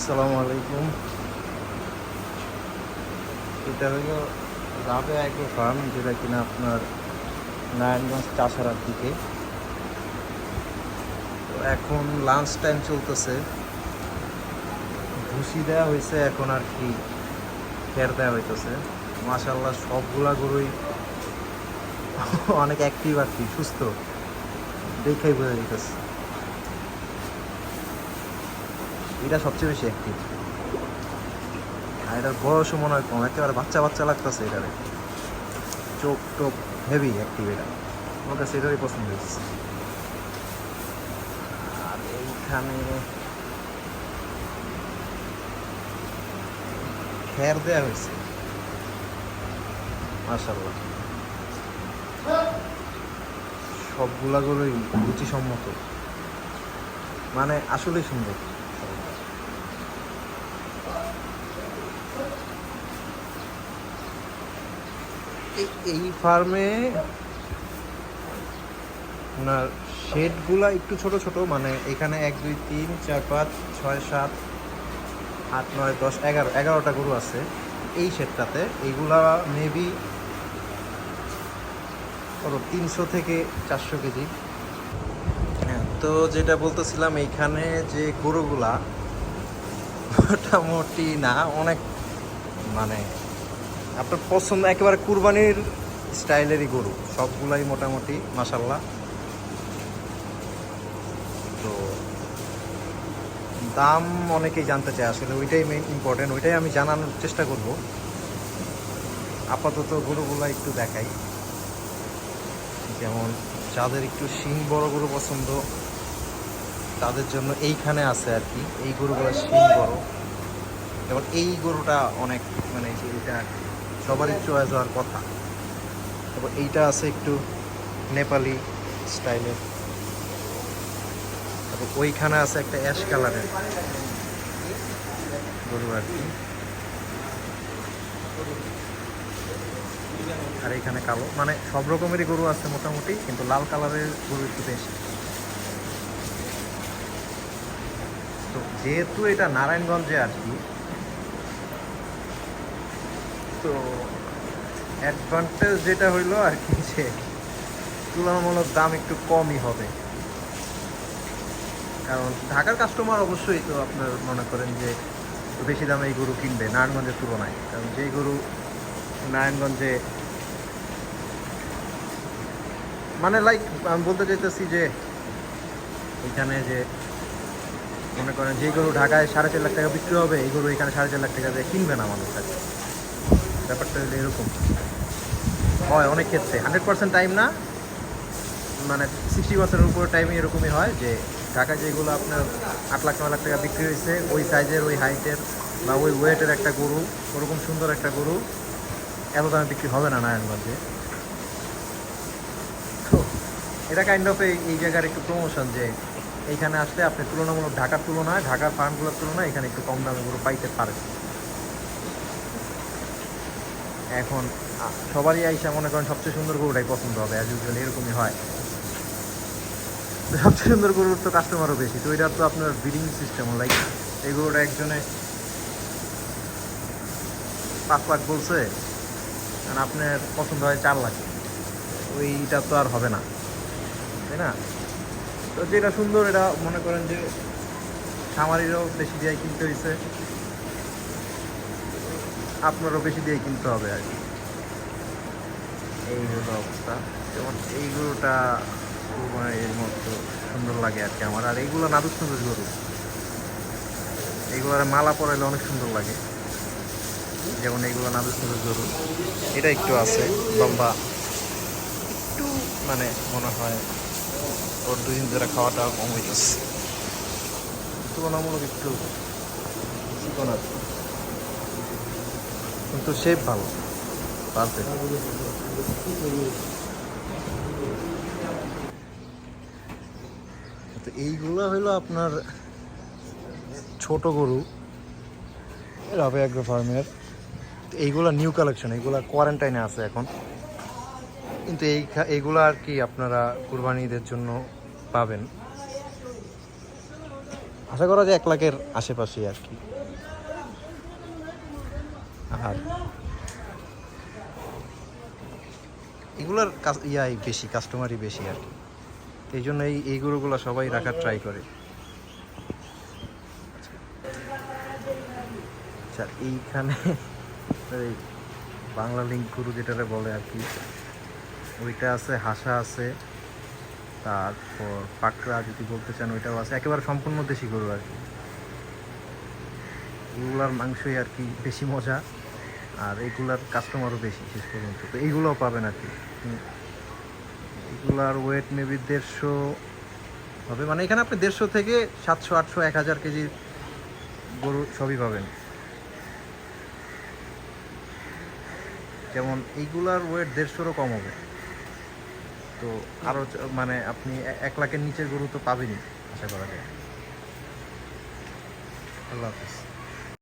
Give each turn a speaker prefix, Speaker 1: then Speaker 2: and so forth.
Speaker 1: আসসালামু তো এখন লাঞ্চ টাইম চলতেছে ভুসি দেওয়া হয়েছে এখন আর কি ফের দেওয়া হইতেছে মাসাল্লাহ সবগুলা গরুই অনেক অ্যাক্টিভ আর কি সুস্থ দেখেই বোঝা যেতেছে এটা সবচেয়ে বেশি অ্যাক্টিভ আর এটার বয়সও মনে হয় কম একেবারে বাচ্চা বাচ্চা লাগতেছে এটারে চোখ টোপ হেভি অ্যাক্টিভ এটা আমার কাছে এটারই পছন্দ হয়েছে আর এইখানে খের দেওয়া হয়েছে মার্শাল্লাহ সবগুলাগুলোই রুচিসম্মত মানে আসলেই সুন্দর এই ফার্মে আপনার শেডগুলা একটু ছোট ছোট মানে এখানে এক দুই তিন চার পাঁচ ছয় সাত আট নয় দশ এগারো এগারোটা গরু আছে এই শেডটাতে এইগুলা মেবি কত তিনশো থেকে চারশো কেজি হ্যাঁ তো যেটা বলতেছিলাম এইখানে যে গরুগুলা মোটামুটি না অনেক মানে আপনার পছন্দ একেবারে কুরবানির স্টাইলেরই গরু সবগুলাই মোটামুটি মাসাল্লাহ তো দাম অনেকেই জানতে চায় আসলে ওইটাই মেইন ইম্পর্টেন্ট ওইটাই আমি জানানোর চেষ্টা করব আপাতত গরুগুলো একটু দেখাই যেমন যাদের একটু শিং বড় গরু পছন্দ তাদের জন্য এইখানে আছে আর কি এই গরুগুলো শিম বড় এবং এই গরুটা অনেক মানে এটা সবারই চয়েস হওয়ার কথা তারপর এইটা আছে একটু নেপালি স্টাইলের তারপর ওইখানে আছে একটা অ্যাশ কালারের গরু আর কি আর এখানে কালো মানে সব রকমেরই গরু আছে মোটামুটি কিন্তু লাল কালারের গরু একটু বেশি তো যেহেতু এটা নারায়ণগঞ্জে আর কি তো অ্যাডভান্টেজ যেটা হইলো আর কি যে তুলনামূলক দাম একটু কমই হবে কারণ ঢাকার কাস্টমার অবশ্যই তো আপনার মনে করেন যে বেশি দামে এই গরু কিনবে নারায়ণগঞ্জের তুলনায় কারণ যেই গরু নারায়ণগঞ্জে মানে লাইক আমি বলতে চাইতেছি যে এখানে যে মনে করেন যে গরু ঢাকায় সাড়ে চার লাখ টাকা বিক্রি হবে এই গরু এখানে সাড়ে চার লাখ টাকা দিয়ে কিনবে না মানুষ কাছে ব্যাপারটা হলো এরকম হয় অনেক ক্ষেত্রে হান্ড্রেড পার্সেন্ট টাইম না মানে সিক্সটি পার্সেন্টের উপরে টাইম এরকমই হয় যে ঢাকা যেগুলো আপনার আট লাখ নয় লাখ টাকা বিক্রি হয়েছে ওই সাইজের ওই হাইটের বা ওই ওয়েটের একটা গরু ওরকম সুন্দর একটা গরু এত দামে বিক্রি হবে না নারায়ণগঞ্জে তো এটা কাইন্ড অফ এই জায়গার একটু প্রমোশন যে এখানে আসলে আপনি তুলনামূলক ঢাকার তুলনায় ঢাকার ফার্মগুলোর তুলনায় এখানে একটু কম দামে গরু পাইতে পারে এখন সবারই আইসা মনে করেন সবচেয়ে সুন্দর গরুটাই পছন্দ হবে অ্যাজ ইউজুয়াল এরকমই হয় সবচেয়ে সুন্দর গরুর তো কাস্টমারও বেশি তো এটা তো আপনার ব্রিডিং সিস্টেম লাইক এই গরুটা একজনে পাঁচ লাখ বলছে আপনার পছন্দ হয় চার লাখ ওইটা তো আর হবে না তাই না তো যেটা সুন্দর এটা মনে করেন যে খামারিরও বেশি দিয়ে কিনতে হয়েছে আপনারও বেশি দিয়ে কিনতে হবে আর কি এই অবস্থা যেমন এইগুলোটা মানে এর মতো সুন্দর লাগে আর কি আমার আর এইগুলো নাদুস সুন্দর গরু এইগুলোর মালা পরাইলে অনেক সুন্দর লাগে যেমন এইগুলো নাদুস সুন্দর গরু এটা একটু আছে লম্বা একটু মানে মনে হয় পর দুদিন ধরে খাওয়াটা কম যাচ্ছে তুলনামূলক একটু চিকন আর কিন্তু শেপ ভালো পারফেক্ট তো এইগুলো হলো আপনার ছোট গরু রাবে অ্যাগ্রো ফার্মের এইগুলো নিউ কালেকশন এইগুলা কোয়ারেন্টাইনে আছে এখন কিন্তু এই এইগুলো আর কি আপনারা কুরবানিদের জন্য পাবেন আশা করা যায় এক লাখের আশেপাশে আর কি আর এগুলোর ইয়াই বেশি কাস্টমারই বেশি আর কি এই জন্য এই এই সবাই রাখার ট্রাই করে আচ্ছা এইখানে এই বাংলা লিঙ্ক গুরু যেটা বলে আর কি ওইটা আছে হাসা আছে তারপর পাকড়া যদি বলতে চান ওইটাও আছে একেবারে সম্পূর্ণ দেশি গরু আর কি এগুলার মাংসই আর কি বেশি মজা আর এগুলার কাস্টমারও বেশি শেষ পর্যন্ত তো এইগুলোও পাবেন আর কি এগুলার ওয়েট মেবি দেড়শো হবে মানে এখানে আপনি দেড়শো থেকে সাতশো আটশো এক হাজার কেজি গরু সবই পাবেন যেমন এইগুলার ওয়েট দেড়শোরও কম হবে তো আরো মানে আপনি এক লাখের নিচের গরু তো পাবেনই আশা করা যায় আল্লাহ হাফিজ